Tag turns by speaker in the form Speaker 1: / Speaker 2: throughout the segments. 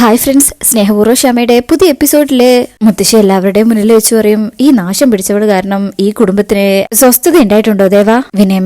Speaker 1: Hi friends സ്നേഹപൂർവ ക്ഷമയുടെ പുതിയ എപ്പിസോഡിൽ മുത്തശ്ശി എല്ലാവരുടെയും മുന്നിൽ വെച്ച് പറയും ഈ നാശം പിടിച്ചവൾ കാരണം ഈ കുടുംബത്തിന് സ്വസ്ഥത ഉണ്ടായിട്ടുണ്ടോ ദേവ?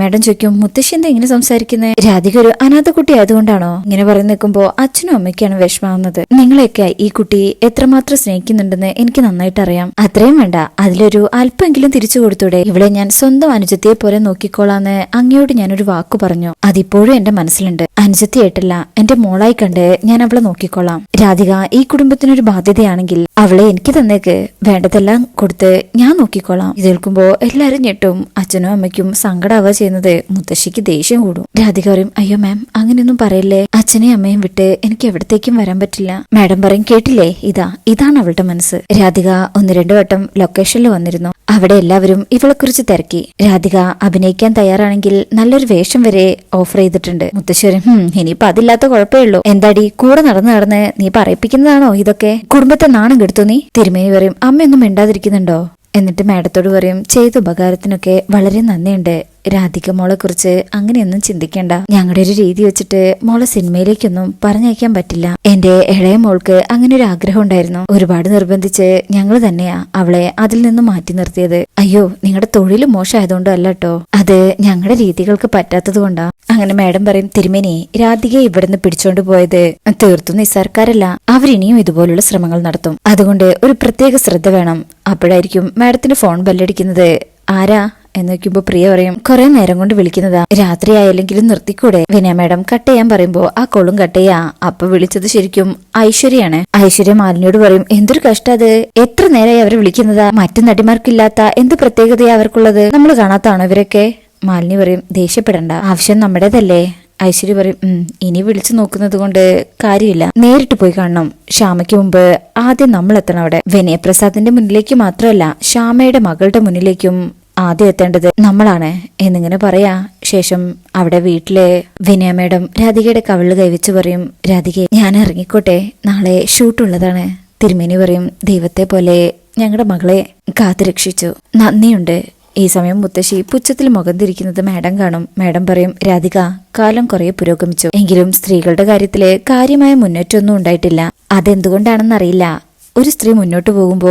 Speaker 1: മാഡം ചോദിക്കും മുത്തശ്ശി എന്താ ഇങ്ങനെ സംസാരിക്കുന്നത് രാധിക ഒരു അനാഥ കുട്ടി ആയതുകൊണ്ടാണോ? ഇങ്ങനെ പറഞ്ഞു നിൽക്കുമ്പോ അച്ഛനും അമ്മയ്ക്കാണ് വിഷമാവുന്നത്. നിങ്ങളെയൊക്കെ ഈ കുട്ടി എത്രമാത്രം സ്നേഹിക്കുന്നുണ്ടെന്ന് എനിക്ക് നന്നായിട്ട് അറിയാം. അത്രയും വേണ്ട. അതിലൊരു അല്പമെങ്കിലും തിരിച്ചു കൊടുത്തൂടെ. ഇവിടെ ഞാൻ സ്വന്തം അനുജത്തിയെ പോലെ നോക്കിക്കോളാന്ന് അങ്ങയോട് ഞാനൊരു വാക്കു പറഞ്ഞു. അതിപ്പോഴും എന്റെ മനസ്സിലുണ്ട്. അനുജത്തിയായിട്ടല്ല എന്റെ മോളായി കണ്ട് ഞാൻ അവളെ നോക്കിക്കോളാം. രാധിക ഈ കുടുംബത്തിനൊരു ബാധ്യതയാണെങ്കിൽ അവളെ എനിക്ക് തന്നേക്ക്. വേണ്ടതെല്ലാം കൊടുത്ത് ഞാൻ നോക്കിക്കോളാം. ഇത് കേൾക്കുമ്പോ എല്ലാരും ഞെട്ടും. അച്ഛനും അമ്മയ്ക്കും സങ്കടാവുക ചെയ്യുന്നത്. മുത്തശ്ശിക്ക് ദേഷ്യം കൂടും. രാധിക പറയും അയ്യോ മാം അങ്ങനെയൊന്നും പറയല്ലേ. അച്ഛനെയും അമ്മയും വിട്ട് എനിക്ക് എവിടത്തേക്കും വരാൻ പറ്റില്ല. മാഡം പറയും കേട്ടില്ലേ? ഇതാ ഇതാണ് അവളുടെ മനസ്സ്. രാധിക ഒന്ന് രണ്ടു വട്ടം ലൊക്കേഷനിൽ വന്നിരുന്നു. അവിടെ എല്ലാവരും ഇവളെ കുറിച്ച് തിരക്കി. രാധിക അഭിനയിക്കാൻ തയ്യാറാണെങ്കിൽ നല്ലൊരു വേഷം വരെ ഓഫർ ചെയ്തിട്ടുണ്ട്. മുത്തശ്ശേരും ഇനിയിപ്പൊ അതില്ലാത്ത കുഴപ്പമേ ഉള്ളൂ. എന്താടി? കൂടെ നടന്ന് നടന്ന് നീ പറയിപ്പിക്കുന്നതാണോ ഇതൊക്കെ? കുടുംബത്തെ നാണം കെടുത്തു നീ? തിരുമേനി പറയും അമ്മയൊന്നും മിണ്ടാതിരിക്കുന്നുണ്ടോ? എന്നിട്ട് മാഡത്തോട് പറയും ചെയ്ത ഉപകാരത്തിനൊക്കെ വളരെ നന്ദിയുണ്ട്. രാധിക മോളെ കുറിച്ച് അങ്ങനെയൊന്നും ചിന്തിക്കേണ്ട. ഞങ്ങളുടെ ഒരു രീതി വെച്ചിട്ട് മോളെ സിനിമയിലേക്കൊന്നും പറഞ്ഞയക്കാൻ പറ്റില്ല. എന്റെ ഇളയ മോൾക്ക് അങ്ങനെ ഒരു ആഗ്രഹം ഉണ്ടായിരുന്നു. ഒരുപാട് നിർബന്ധിച്ച് ഞങ്ങൾ തന്നെയാ അവളെ അതിൽ നിന്ന് മാറ്റി നിർത്തിയത്. അയ്യോ നിങ്ങളുടെ തൊഴിൽ മോശമായതുകൊണ്ടോ അല്ല കേട്ടോ. അത് ഞങ്ങളുടെ രീതികൾക്ക് പറ്റാത്തത് കൊണ്ടാ. അങ്ങനെ മാഡം പറയും തിരുമേനി രാധികയെ ഇവിടുന്ന് പിടിച്ചോണ്ട് പോയത് തീർത്തും നിസ്സാർക്കാരല്ല അവരിനിയും ഇതുപോലുള്ള ശ്രമങ്ങൾ നടത്തും. അതുകൊണ്ട് ഒരു പ്രത്യേക ശ്രദ്ധ വേണം. അപ്പോഴായിരിക്കും മാഡത്തിന്റെ ഫോൺ ബെല്ലടിക്കുന്നത്. ആരാ? എന്ന് പ്രിയ പറയും. കുറെ നേരം കൊണ്ട് വിളിക്കുന്നതാ. രാത്രി ആയില്ലെങ്കിലും നിർത്തിക്കൂടെ? വിനയ മാഡം കട്ട് ചെയ്യാൻ പറയുമ്പോ ആ കോളും കട്ട് ചെയ്യാ. അപ്പൊ വിളിച്ചത് ശരിക്കും ഐശ്വര്യാണ് ഐശ്വര്യ മാലിനിയോട് പറയും എന്തൊരു കഷ്ടത് എത്ര നേരമായി അവരെ വിളിക്കുന്നതാ. മറ്റു നടിമാർക്കില്ലാത്ത എന്ത് പ്രത്യേകതയാ അവർക്കുള്ളത്? നമ്മൾ കാണാത്താണോ ഇവരൊക്കെ? മാലിനി പറയും ദേഷ്യപ്പെടണ്ട. ആവശ്യം നമ്മുടേതല്ലേ. ഐശ്വര്യ പറയും "ഉം, ഇനി വിളിച്ചു നോക്കുന്നത് കൊണ്ട് കാര്യമില്ല. നേരിട്ട് പോയി കാണണം. ശ്യാമയ്ക്ക് മുമ്പ് ആദ്യം നമ്മൾ എത്തണം അവിടെ. വിനയപ്രസാദിന്റെ മുന്നിലേക്ക് മാത്രമല്ല ശ്യാമയുടെ മകളുടെ മുന്നിലേക്കും ആദ്യം എത്തേണ്ടത് നമ്മളാണ്. എന്നിങ്ങനെ പറയാ ശേഷം അവിടെ വീട്ടിലെ വിനയ മേഡം രാധികയുടെ കവിൾ കൈവച്ച് പറയും രാധിക ഞാൻ ഇറങ്ങിക്കോട്ടെ നാളെ ഷൂട്ടുള്ളതാണ്. തിരുമേനി പറയും ദൈവത്തെ പോലെ ഞങ്ങളുടെ മകളെ കാത്തുരക്ഷിച്ചു. നന്ദിയുണ്ട്. ഈ സമയം മുത്തശ്ശി പുച്ഛത്തിൽ മുഖം തിരിക്കുന്നത് മാഡം കാണും. മാഡം പറയും രാധിക കാലം കുറെ പുരോഗമിച്ചു. എങ്കിലും സ്ത്രീകളുടെ കാര്യത്തിൽ കാര്യമായ മുന്നേറ്റമൊന്നും ഉണ്ടായിട്ടില്ല. അതെന്തുകൊണ്ടാണെന്നറിയില്ല. ഒരു സ്ത്രീ മുന്നോട്ട് പോകുമ്പോ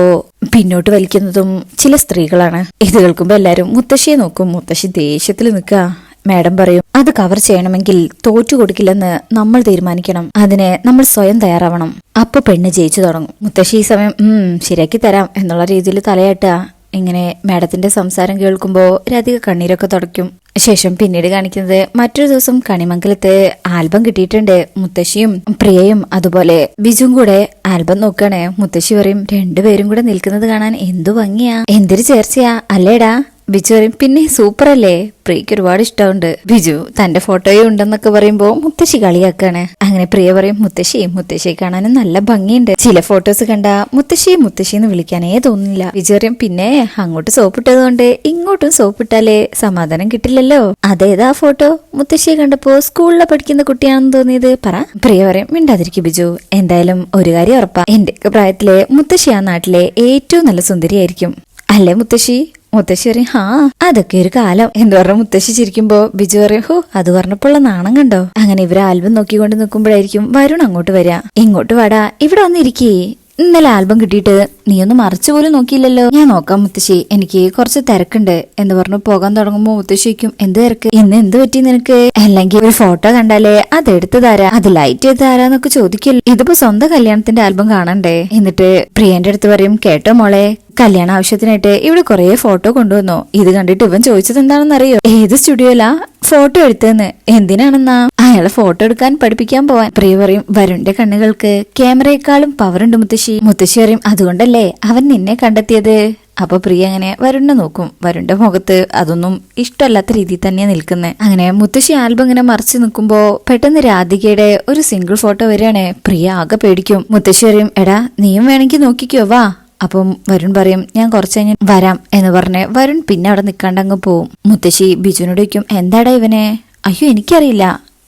Speaker 1: പിന്നോട്ട് വലിക്കുന്നതും ചില സ്ത്രീകളാണ്. ഇത് കേൾക്കുമ്പോ എല്ലാരും മുത്തശ്ശിയെ നോക്കും. മുത്തശ്ശി ദേഷ്യത്തിൽ നിൽക്കുക. മാഡം പറയും അത് കവർ ചെയ്യണമെങ്കിൽ തോറ്റു കൊടുക്കില്ലെന്ന് നമ്മൾ തീരുമാനിക്കണം. അതിന് നമ്മൾ സ്വയം തയ്യാറാവണം. അപ്പൊ പെണ്ണ് ജയിച്ചു തുടങ്ങും. മുത്തശ്ശി ഈ സമയം ഉം ശരിയാക്കി തരാം എന്നുള്ള രീതിയിൽ തലയാട്ടുക. ഇങ്ങനെ മാഡത്തിന്റെ സംസാരം കേൾക്കുമ്പോൾ രാധിക കണ്ണീരൊക്കെ തുടയ്ക്കും. ശേഷം പിന്നീട് കാണിക്കുന്നത് മറ്റൊരു ദിവസം കണിമംഗലത്ത് ആൽബം കിട്ടിയിട്ടുണ്ട് മുത്തശ്ശിയും പ്രിയയും അതുപോലെ ബിജുവും കൂടെ ആൽബം നോക്കുകയാണ് മുത്തശ്ശി പറയും രണ്ടുപേരും കൂടെ നിൽക്കുന്നത് കാണാൻ എന്തു ഭംഗിയാ. എന്തൊരു ചേർച്ചയാ. അല്ലേടാ ബിജു പറയും പിന്നെ സൂപ്പർ അല്ലേ പ്രിയക്ക് ഒരുപാട് ഇഷ്ടമുണ്ട് ബിജു തന്റെ ഫോട്ടോയും ഉണ്ടെന്നൊക്കെ പറയുമ്പോ മുത്തശ്ശി കളിയാക്കാണ്. അങ്ങനെ പ്രിയ പറയും മുത്തശ്ശി മുത്തശ്ശിയെ കാണാനും നല്ല ഭംഗിയുണ്ട്. ചില ഫോട്ടോസ് കണ്ട മുത്തശ്ശി മുത്തശ്ശി എന്ന് വിളിക്കാനേ തോന്നില്ല ബിജു പറയും പിന്നെ അങ്ങോട്ട് സോപ്പിട്ടത് കൊണ്ട് ഇങ്ങോട്ടും സോപ്പിട്ടാലേ സമാധാനം കിട്ടില്ലല്ലോ. അതേതാ ഫോട്ടോ? മുത്തശ്ശിയെ കണ്ടപ്പോ സ്കൂളിലെ പഠിക്കുന്ന കുട്ടിയാണെന്ന് തോന്നിയത് പറ. പ്രിയ പറയും മിണ്ടാതിരിക്കും ബിജു. എന്തായാലും ഒരു കാര്യം ഉറപ്പാ. എന്റെ പ്രായത്തിലെ മുത്തശ്ശി ആ നാട്ടിലെ ഏറ്റവും നല്ല സുന്ദരിയായിരിക്കും. അല്ലേ മുത്തശ്ശി? മുത്തശ്ശി പറയും ഹാ അതൊക്കെ ഒരു കാലം. എന്ന് പറഞ്ഞ മുത്തശ്ശി ചിരിക്കുമ്പോ ബിജു പറയും ഹോ അത് പറഞ്ഞപ്പോഴുള്ള നാണം കണ്ടോ? അങ്ങനെ ഇവർ ആൽബം നോക്കിക്കൊണ്ട് നിൽക്കുമ്പോഴായിരിക്കും വരുൺ അങ്ങോട്ട് വരിക ഇങ്ങോട്ട് വാടാ ഇവിടെ വന്നിരിക്കേ. ഇന്നലെ ആൽബം കിട്ടിയിട്ട് നീ ഒന്ന് മറിച്ചു പോലും നോക്കിയില്ലല്ലോ. ഞാൻ നോക്കാം മുത്തശ്ശി എനിക്ക് കുറച്ച് തിരക്കുണ്ട്. എന്ന് പറഞ്ഞു പോകാൻ തുടങ്ങുമ്പോ മുത്തശ്ശിക്കും എന്ത് തിരക്ക്? ഇന്ന് എന്ത് പറ്റി നിനക്ക്? അല്ലെങ്കിൽ ഒരു ഫോട്ടോ കണ്ടാലേ അത് എടുത്തു തരാ അത് ലൈറ്റ് ചെയ്ത് തരാന്നൊക്കെ ചോദിക്കല്ലോ ഇതിപ്പോ സ്വന്തം കല്യാണത്തിന്റെ ആൽബം കാണണ്ടേ? എന്നിട്ട് പ്രിയന്റെ അടുത്ത് പറയും കേട്ടോ മോളെ കല്യാണ ആവശ്യത്തിനായിട്ട് ഇവിടെ കുറെ ഫോട്ടോ കൊണ്ടുവന്നു. ഇത് കണ്ടിട്ട് ഇവൻ ചോദിച്ചത് എന്താണെന്നറിയോ? ഏത് സ്റ്റുഡിയോയിലാ ഫോട്ടോ എടുത്തെന്ന് എന്തിനാണെന്നാ? അയാളെ ഫോട്ടോ എടുക്കാൻ പഠിപ്പിക്കാൻ പോവാൻ. പ്രിയ പറയും വരുണിന്റെ കണ്ണുകൾക്ക് ക്യാമറയെക്കാളും പവറുണ്ട് മുത്തശ്ശി. മുത്തശ്ശി പറയും അതുകൊണ്ടല്ലേ അവൻ നിന്നെ കണ്ടെത്തിയത്? അപ്പൊ പ്രിയ അങ്ങനെ വരുണിനെ നോക്കും. വരുണിന്റെ മുഖത്ത് അതൊന്നും ഇഷ്ടമല്ലാത്ത രീതിയിൽ തന്നെയാണ് നിൽക്കുന്നത് അങ്ങനെ മുത്തശ്ശി ആൽബം ഇങ്ങനെ മറിച്ച് നിൽക്കുമ്പോ പെട്ടെന്ന് രാധികയുടെ ഒരു സിംഗിൾ ഫോട്ടോ വരികയാണ്. പ്രിയ ആകെ പേടിക്കും. മുത്തശ്ശി പറയും എടാ നീയും വേണമെങ്കിൽ നോക്കിക്കോ വാ. അപ്പം വരുൺ പറയും ഞാൻ കുറച്ച് കഴിഞ്ഞ് വരാം എന്ന് പറഞ്ഞ് വരുൺ പിന്നെ അവിടെ നിൽക്കാണ്ട് അങ്ങ് പോവും. മുത്തശ്ശി ബിജുവിനോട് ചോദിക്കും എന്താടാ ഇവനെ? അയ്യോ എനിക്കറിയില്ല.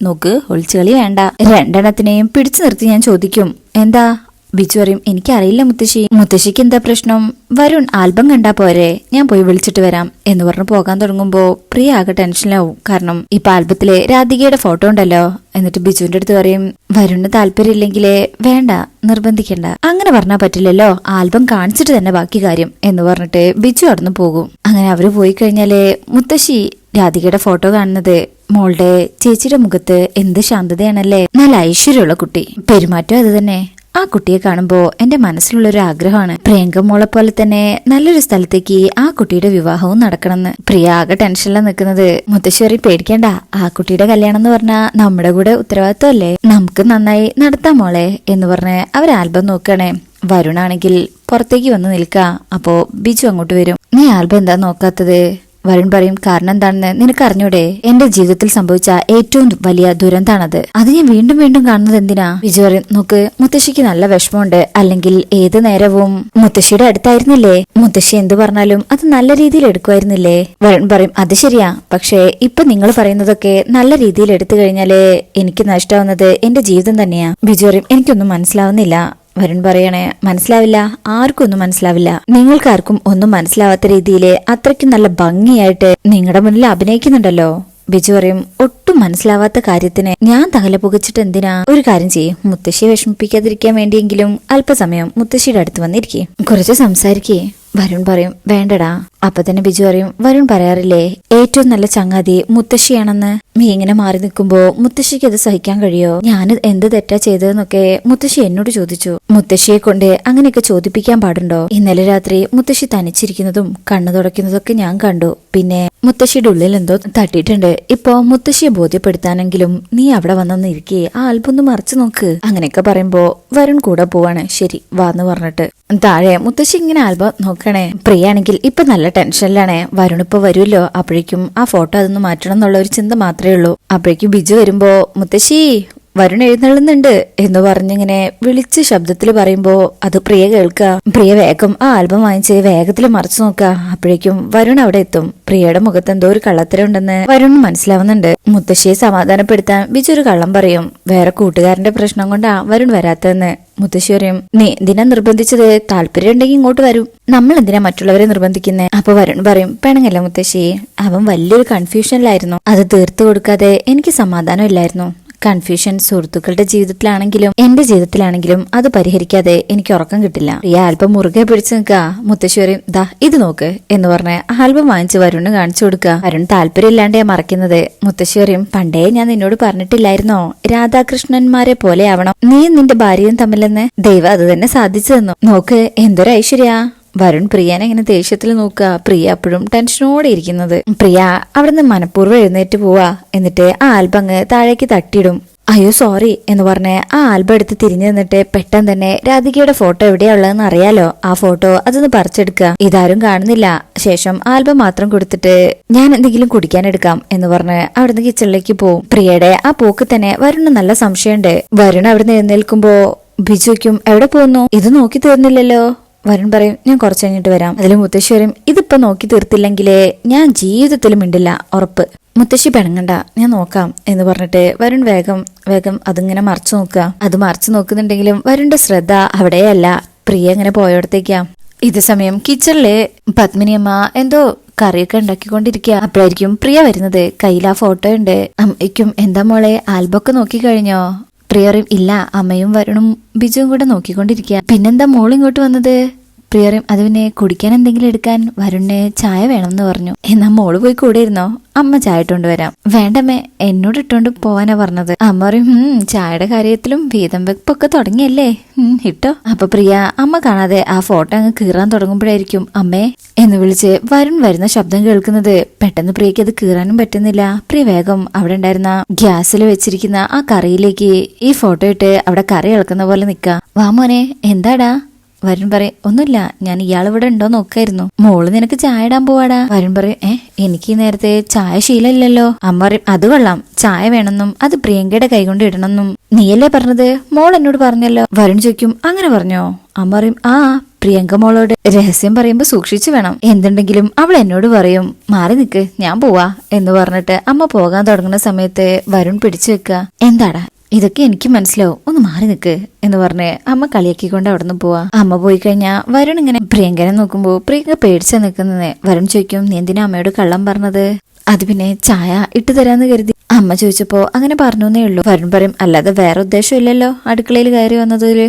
Speaker 1: നോക്ക് ഒളിച്ചുകളി വേണ്ട. രണ്ടെണ്ണത്തിനെയും പിടിച്ചു നിർത്തി ഞാൻ ചോദിക്കും എന്താ? ബിജു പറയും എനിക്കറിയില്ല മുത്തശ്ശി. മുത്തശ്ശിക്ക് എന്താ പ്രശ്നം? വരുൺ ആൽബം കണ്ടാ പോരെ ഞാൻ പോയി വിളിച്ചിട്ട് വരാം എന്ന് പറഞ്ഞ് പോകാൻ തുടങ്ങുമ്പോ പ്രിയ ആകെ ടെൻഷനിലാവും. കാരണം ഇപ്പൊ ആൽബത്തിലെ രാധികയുടെ ഫോട്ടോ ഉണ്ടല്ലോ എന്നിട്ട് ബിജുവിന്റെ അടുത്ത് പറയും വരുണിന് താല്പര്യമില്ലെങ്കിലേ വേണ്ട നിർബന്ധിക്കണ്ട. അങ്ങനെ പറഞ്ഞാൽ പറ്റില്ലല്ലോ ആൽബം കാണിച്ചിട്ട് തന്നെ ബാക്കി കാര്യം എന്ന് പറഞ്ഞിട്ട് ബിജു അടന്നു പോകും. അങ്ങനെ അവർ പോയി കഴിഞ്ഞാലേ മുത്തശ്ശി രാധികയുടെ ഫോട്ടോ കാണുന്നത് മോളുടെ ചേച്ചിയുടെ മുഖത്ത് എന്ത് ശാന്തതയാണല്ലേ? നല്ല ഐശ്വര്യമുള്ള കുട്ടി. പെരുമാറ്റം അത് തന്നെ. ആ കുട്ടിയെ കാണുമ്പോ എന്റെ മനസ്സിലുള്ള ഒരു ആഗ്രഹമാണ്. പ്രിയങ്ക മോളെ പോലെ തന്നെ നല്ലൊരു സ്ഥലത്തേക്ക് ആ കുട്ടിയുടെ വിവാഹവും നടക്കണമെന്ന്. പ്രിയ ആകെ ടെൻഷനിലാണ് നിൽക്കുന്നത്. മുത്തശ്ശേരി പേടിക്കണ്ട. ആ കുട്ടിയുടെ കല്യാണം എന്ന് പറഞ്ഞാൽ നമ്മുടെ കൂടെ ഉത്തരവാദിത്വമല്ലേ? നമുക്ക് നന്നായി നടത്താം മോളെ എന്ന് പറഞ്ഞ് അവർ ആൽബം നോക്കണേ വരുണാണെങ്കിൽ പുറത്തേക്ക് വന്ന് നിൽക്കാം. അപ്പോ ബിജു അങ്ങോട്ട് വരും. നീ ആൽബം എന്താ നോക്കാത്തത്? വരുൺ പറയും കാരണം എന്താണെന്ന് നിനക്ക് അറിഞ്ഞൂടെ എന്റെ ജീവിതത്തിൽ സംഭവിച്ച ഏറ്റവും വലിയ ദുരന്താണത് അത് ഞാൻ വീണ്ടും വീണ്ടും കാണുന്നത് എന്തിനാ? വിജു പറയും നോക്ക് മുത്തശ്ശിക്ക് നല്ല വിഷമമുണ്ട്. അല്ലെങ്കിൽ ഏത് നേരവും മുത്തശ്ശിയുടെ അടുത്തായിരുന്നില്ലേ? മുത്തശ്ശി എന്തു പറഞ്ഞാലും അത് നല്ല രീതിയിൽ എടുക്കുമായിരുന്നില്ലേ? വരുൺ പറയും അത് ശരിയാ. പക്ഷേ ഇപ്പൊ നിങ്ങൾ പറയുന്നതൊക്കെ നല്ല രീതിയിൽ എടുത്തു കഴിഞ്ഞാലേ എനിക്ക് നഷ്ടമാവുന്നത് എന്റെ ജീവിതം തന്നെയാ. ബിജു പറയും എനിക്കൊന്നും മനസ്സിലാവുന്നില്ല. വരുൺ പറയണേ മനസ്സിലാവില്ല ആർക്കും ഒന്നും മനസ്സിലാവില്ല. നിങ്ങൾക്കാർക്കും ഒന്നും മനസ്സിലാവാത്ത രീതിയിൽ അത്രയ്ക്കും നല്ല ഭംഗിയായിട്ട് നിങ്ങളുടെ മുന്നിൽ അഭിനയിക്കുന്നുണ്ടല്ലോ. ബിജു പറയും ഒട്ടും മനസ്സിലാവാത്ത കാര്യത്തിന് ഞാൻ തകല പുകച്ചിട്ട് എന്തിനാ? ഒരു കാര്യം ചെയ്യും മുത്തശ്ശിയെ വിഷമിപ്പിക്കാതിരിക്കാൻ വേണ്ടിയെങ്കിലും അല്പസമയം മുത്തശ്ശിയുടെ അടുത്ത് വന്നിരിക്കേ. കുറച്ച് സംസാരിക്കേ. വരുൺ പറയും വേണ്ടടാ. അപ്പൊ തന്നെ ബിജു പറയും വരുൺ പറയാറില്ലേ ഏറ്റവും നല്ല ചങ്ങാതി മുത്തശ്ശിയാണെന്ന് നീ ഇങ്ങനെ മാറി നിൽക്കുമ്പോ മുത്തശ്ശിക്ക് അത് സഹിക്കാൻ കഴിയോ? ഞാൻ എന്ത് തെറ്റാ ചെയ്തതെന്നൊക്കെ മുത്തശ്ശി എന്നോട് ചോദിച്ചു. മുത്തശ്ശിയെ കൊണ്ട് അങ്ങനെയൊക്കെ ചോദിപ്പിക്കാൻ പാടുണ്ടോ? ഇന്നലെ രാത്രി മുത്തശ്ശി തനിച്ചിരിക്കുന്നതും കണ്ണു തുടയ്ക്കുന്നതൊക്കെ ഞാൻ കണ്ടു. പിന്നെ മുത്തശ്ശിയുടെ ഉള്ളിൽ എന്തോ തട്ടിയിട്ടുണ്ട്. ഇപ്പോ മുത്തശ്ശിയെ ബോധ്യപ്പെടുത്താനെങ്കിലും നീ അവിടെ വന്നൊന്ന് ഇരിക്കേ. ആ ആൽബം ഒന്ന് മറിച്ചു നോക്ക്. അങ്ങനെയൊക്കെ പറയുമ്പോ വരുൺ കൂടെ പോവാണ്. ശരി വാന്ന് പറഞ്ഞിട്ട്. താഴെ മുത്തശ്ശി ഇങ്ങനെ ആൽബം നോക്കണേ. പ്രിയാണെങ്കിൽ ഇപ്പൊ നല്ല ടെൻഷനിലാണേ. വരുൺ ഇപ്പൊ വരുമല്ലോ അപ്പോഴേക്കും. ആ ഫോട്ടോ അതൊന്ന് മാറ്റണം എന്നുള്ള ഒരു ചിന്ത മാത്രമേ ഉള്ളൂ. അപ്പോഴേക്കും ബിജു വരുമ്പോ മുത്തശ്ശി വരുൺ എഴുന്നള്ളുന്നുണ്ട് എന്ന് പറഞ്ഞിങ്ങനെ വിളിച്ച് ശബ്ദത്തിൽ പറയുമ്പോ അത് പ്രിയ കേൾക്കുക പ്രിയ വേഗം ആ ആൽബം വാങ്ങിച്ച് വേഗത്തിൽ മറച്ചു നോക്കുക അപ്പോഴേക്കും വരുൺ അവിടെ എത്തും. പ്രിയയുടെ മുഖത്ത് എന്തോ ഒരു കള്ളത്തരമുണ്ടെന്ന് വരുൺ മനസ്സിലാവുന്നുണ്ട്. മുത്തശ്ശിയെ സമാധാനപ്പെടുത്താൻ ബിജു ഒരു കള്ളം പറയും. വേറെ കൂട്ടുകാരന്റെ പ്രശ്നം കൊണ്ടാ വരുൺ വരാത്തതെന്ന്. മുത്തശ്ശി പറയും. നീ എന്തിനാ നിർബന്ധിച്ചത്? താല്പര്യം ഉണ്ടെങ്കിൽ ഇങ്ങോട്ട് വരും. നമ്മൾ എന്തിനാ മറ്റുള്ളവരെ നിർബന്ധിക്കുന്നേ? അപ്പൊ വരുൺ പറയും. പെണങ്ങല്ല മുത്തശ്ശി? അവൻ വലിയൊരു കൺഫ്യൂഷനിലായിരുന്നു അത് തീർത്തു കൊടുക്കാതെ എനിക്ക് സമാധാനം ഇല്ലായിരുന്നു. കൺഫ്യൂഷൻ സുഹൃത്തുക്കളുടെ ജീവിതത്തിലാണെങ്കിലും എന്റെ ജീവിതത്തിലാണെങ്കിലും അത് പരിഹരിക്കാതെ എനിക്ക് ഉറക്കം കിട്ടില്ല. ഈ ആൽബം മുറുകെ പിടിച്ചു നിൽക്കുക. മുത്തശ്ശേരി ദാ ഇത് നോക്ക് എന്ന് പറഞ്ഞ് ആൽബം വാങ്ങിച്ച് വരുണ് കാണിച്ചു കൊടുക്കുക. വരുൺ താല്പര്യമില്ലാണ്ടേ മറക്കുന്നത് മുത്തശ്ശി പറയും പണ്ടേ ഞാൻ നിന്നോട് പറഞ്ഞിട്ടില്ലായിരുന്നോ? രാധാകൃഷ്ണന്മാരെ പോലെ ആവണം. നീ നിന്റെ ഭാര്യയും തമ്മിലെന്ന് ദൈവം അത് തന്നെ സാധിച്ചു തന്നു. നോക്ക് എന്തൊരു ഐശ്വര്യ. വരുൺ പ്രിയനെ ഇങ്ങനെ ദേഷ്യത്തിൽ നോക്കുക. പ്രിയ അപ്പോഴും ടെൻഷനോടെ ഇരിക്കുന്നത്. പ്രിയ അവിടുന്ന് മനഃപൂർവം എഴുന്നേറ്റ് പോവാ. എന്നിട്ട് ആ ആൽബം അങ്ങ് താഴേക്ക് തട്ടിയിടും. അയ്യോ സോറി എന്ന് പറഞ്ഞ് ആ ആൽബം എടുത്ത് തിരിഞ്ഞു നിന്നിട്ട് പെട്ടെന്ന് തന്നെ രാധികയുടെ ഫോട്ടോ എവിടെയാ ഉള്ളതെന്ന് അറിയാലോ. ആ ഫോട്ടോ അതൊന്ന് പറിച്ചെടുക്കുക. ഇതാരും കാണുന്നില്ല. ശേഷം ആൽബം മാത്രം കൊടുത്തിട്ട് ഞാൻ എന്തെങ്കിലും കുടിക്കാൻ എടുക്കാം എന്ന് പറഞ്ഞ് അവിടുന്ന് കിച്ചണിലേക്ക് പോവും. പ്രിയയുടെ ആ പോക്ക് തന്നെ വരുണ് നല്ല സംശയമുണ്ട്. വരുൺ അവിടുന്ന് എഴുന്നേൽക്കുമ്പോ ബിജുക്കും എവിടെ പോകുന്നു? ഇത് നോക്കി തീർന്നില്ലല്ലോ. വരുൺ പറയും ഞാൻ കുറച്ച് കഴിഞ്ഞിട്ട് വരാം. അതിൽ മുത്തശ്ശി വരും ഇതിപ്പോ നോക്കി തീർത്തില്ലെങ്കിലേ ഞാൻ ജീവിതത്തിൽ മിണ്ടില്ല ഉറപ്പ്. മുത്തശ്ശി പിണങ്ങണ്ട ഞാൻ നോക്കാം എന്ന് പറഞ്ഞിട്ട് വരുൺ വേഗം വേഗം അതിങ്ങനെ മറച്ചു നോക്കുക. അത് മറച്ചു നോക്കുന്നുണ്ടെങ്കിലും വരുണിന്റെ ശ്രദ്ധ അവിടെയല്ല. പ്രിയ ഇങ്ങനെ പോയോടത്തേക്കാ. ഇത് സമയം കിച്ചണിൽ പത്മിനിയമ്മ എന്തോ കറിയൊക്കെ ഉണ്ടാക്കിക്കൊണ്ടിരിക്കുക അപ്പോഴായിരിക്കും പ്രിയ വരുന്നത്. കയ്യിൽ ആ ഫോട്ടോ ഉണ്ട്. അമ്മയ്ക്കും എന്താ മോളെ ആൽബമൊക്കെ നോക്കി കഴിഞ്ഞോ? പ്രിയറിയും ഇല്ല അമ്മയും വരുണും ബിജുവും കൂടെ നോക്കിക്കൊണ്ടിരിക്കുക പിന്നെന്താ മോൾ ഇങ്ങോട്ട് വന്നത്? പ്രിയറിയും അത് പിന്നെ കുടിക്കാൻ എന്തെങ്കിലും എടുക്കാൻ വരുണിന് ചായ വേണമെന്ന് പറഞ്ഞു. എന്നാ മോൾ പോയി കൂടെ ഇരുന്നോ? അമ്മ ചായ ഇട്ടോണ്ട് വരാം. വേണ്ടമ്മേ എന്നോട് ഇട്ടോണ്ട് പോവാനാ പറഞ്ഞത്. അമ്മ പറയും ചായയുടെ കാര്യത്തിലും വീതം വെപ്പൊക്കെ തുടങ്ങിയല്ലേ. ഇട്ടോ. അപ്പൊ പ്രിയ അമ്മ കാണാതെ ആ ഫോട്ടോ അങ്ങ് കീറാൻ തുടങ്ങുമ്പോഴായിരിക്കും. അമ്മേ എന്ന് വിളിച്ച് വരുൺ വരുന്ന ശബ്ദം കേൾക്കുന്നത്. പെട്ടെന്ന് പ്രിയക്ക് അത് കീറാനും പറ്റുന്നില്ല. പ്രിയ വേഗം അവിടെ ഉണ്ടായിരുന്ന ഗ്യാസിൽ വെച്ചിരിക്കുന്ന ആ കറിയിലേക്ക് ഈ ഫോട്ടോ ഇട്ട് അവിടെ കറി ഇളക്കുന്ന പോലെ വാ മോനെ എന്താടാ? വരുൺ പറയും ഒന്നുമില്ല ഞാൻ ഇയാൾ ഇവിടെ ഉണ്ടോ നോക്കായിരുന്നു. മോൾ നിനക്ക് ചായ ഇടാൻ പോവാടാ. വരുൺ പറയും ഏ എനിക്ക് നേരത്തെ ചായ ശീലമില്ലല്ലോ. അമ്മ പറയും അത് കൊള്ളാം ചായ വേണമെന്നും അത് പ്രിയങ്കയുടെ കൈകൊണ്ട് ഇടണമെന്നും. നീയല്ലേ പറഞ്ഞത്? മോൾ എന്നോട് പറഞ്ഞല്ലോ. വരുൺ ചോദിക്കും അങ്ങനെ പറഞ്ഞോ? അമ്മ പറയും ആ പ്രിയങ്ക മോളോട്. രഹസ്യം പറയുമ്പോ സൂക്ഷിച്ചു വേണം. എന്തുണ്ടെങ്കിലും അവൾ എന്നോട് പറയും മാറി നിക്ക് ഞാൻ പോവാ എന്ന് പറഞ്ഞിട്ട് അമ്മ പോകാൻ തുടങ്ങുന്ന സമയത്ത് വരുൺ പിടിച്ചു വെക്ക എന്താടാ ഇതൊക്കെ എനിക്ക് മനസ്സിലാവും. ഒന്ന് മാറി നിൽക്ക് എന്ന് പറഞ്ഞ് അമ്മ കളിയാക്കിക്കൊണ്ട് അവിടെ നിന്ന് പോവാ. അമ്മ പോയി കഴിഞ്ഞാൽ വരുൺ ഇങ്ങനെ പ്രിയങ്കനെ നോക്കുമ്പോൾ പ്രിയങ്ക പേടിച്ചാ നിൽക്കുന്നത് വരുൺ ചോദിക്കും നീ എന്തിനാ അമ്മയോട് കള്ളം പറഞ്ഞത്? അത് പിന്നെ ചായ ഇട്ട് തരാന്ന് കരുതി. അമ്മ ചോദിച്ചപ്പോ അങ്ങനെ പറഞ്ഞേ ഉള്ളൂ. വരുൺ പറയും അല്ലാതെ വേറെ ഉദ്ദേശം ഇല്ലല്ലോ അടുക്കളയിൽ കയറി വന്നതിൽ.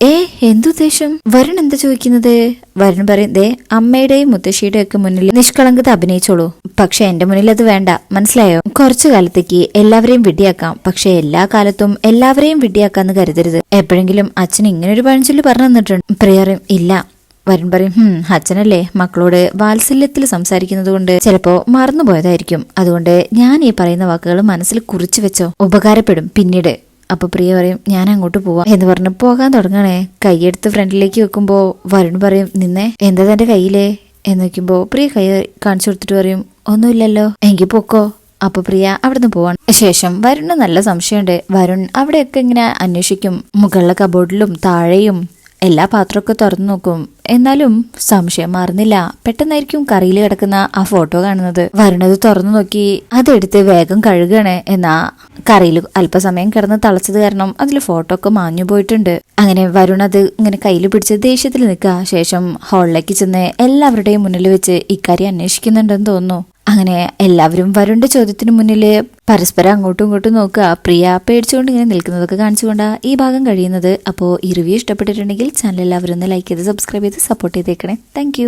Speaker 1: ഏ എന്തുദ്ദേശം വരുൺ എന്താ ചോദിക്കുന്നത്? വരുൺ പറയുന്നത് അമ്മയുടെയും മുത്തശ്ശിയുടെയും ഒക്കെ മുന്നിൽ നിഷ്കളങ്കത അഭിനയിച്ചോളൂ. പക്ഷെ എന്റെ മുന്നിൽ അത് വേണ്ട. മനസ്സിലായോ? കുറച്ചു കാലത്തേക്ക് എല്ലാവരെയും വിഡിയാക്കാം പക്ഷെ എല്ലാ കാലത്തും എല്ലാവരെയും വിഡിയാക്കാന്ന് കരുതരുത്. എപ്പോഴെങ്കിലും അച്ഛൻ ഇങ്ങനെ ഒരു പഴഞ്ചൊല്ലി പറഞ്ഞു തന്നിട്ടുണ്ട്. പ്രിയറും ഇല്ല. വരുൺ പറയും ഹും അച്ഛനല്ലേ? മക്കളോട് വാത്സല്യത്തിൽ സംസാരിക്കുന്നത് കൊണ്ട് ചിലപ്പോ മറന്നുപോയതായിരിക്കും. അതുകൊണ്ട് ഞാൻ ഈ പറയുന്ന വാക്കുകൾ മനസ്സിൽ കുറിച്ചു വെച്ചോ? ഉപകാരപ്പെടും. പിന്നീട് അപ്പൊ പ്രിയ പറയും ഞാൻ അങ്ങോട്ട് പോവാം. എന്ന് പറഞ്ഞ് പോകാൻ തുടങ്ങണേ. കൈയെടുത്ത് ഫ്രണ്ടിലേക്ക് വെക്കുമ്പോ വരുൺ പറയും നിന്നെ എന്താ തന്റെ കയ്യിലേ? എന്ന് വെക്കുമ്പോ പ്രിയ കൈ കാണിച്ചു കൊടുത്തിട്ട് പറയും ഒന്നുമില്ലല്ലോ എങ്കിൽ പൊക്കോ. അപ്പൊ പ്രിയ അവിടുന്ന് പോവാണ്. ശേഷം വരുണ് നല്ല സംശയമുണ്ട്. വരുൺ അവിടെയൊക്കെ ഇങ്ങനെ അന്വേഷിക്കും. മുകളിലെ കബോർഡിലും താഴെയും എല്ലാ പാത്രമൊക്കെ തുറന്നു നോക്കും. എന്നാലും സംശയം മാറുന്നില്ല. പെട്ടെന്നായിരിക്കും കറിയിൽ കിടക്കുന്ന ആ ഫോട്ടോ കാണുന്നത്. വരണത് തുറന്നു നോക്കി അതെടുത്ത് വേഗം കഴുകണേ എന്നാ കറിയിൽ അല്പസമയം കിടന്ന് തളച്ചത് കാരണം അതിൽ ഫോട്ടോ ഒക്കെ മാഞ്ഞു പോയിട്ടുണ്ട്. അങ്ങനെ വരുൺ അത് ഇങ്ങനെ കയ്യിൽ പിടിച്ച് ദേഷ്യത്തിൽ നിൽക്കുക. ശേഷം ഹാളിലേക്ക് ചെന്ന് എല്ലാവരുടെയും മുന്നിൽ വെച്ച് ഇക്കാര്യം അന്വേഷിക്കുന്നുണ്ടെന്ന് തോന്നുന്നു. അങ്ങനെ എല്ലാവരും വരുണ്ട ചോദ്യത്തിന് മുന്നിൽ പരസ്പരം അങ്ങോട്ടും ഇങ്ങോട്ടും നോക്കുക. പ്രിയ പേടിച്ചുകൊണ്ട് ഇങ്ങനെ നിൽക്കുന്നതൊക്കെ കാണിച്ചുകൊണ്ടാ ഈ ഭാഗം കഴിയുന്നത്. അപ്പോൾ ഈ റിവ്യൂ ഇഷ്ടപ്പെട്ടിട്ടുണ്ടെങ്കിൽ ചാനൽ എല്ലാവരും ഒന്ന് ലൈക്ക് ചെയ്ത് സബ്സ്ക്രൈബ് ചെയ്ത് സപ്പോർട്ട് ചെയ്തേക്കണേ. താങ്ക്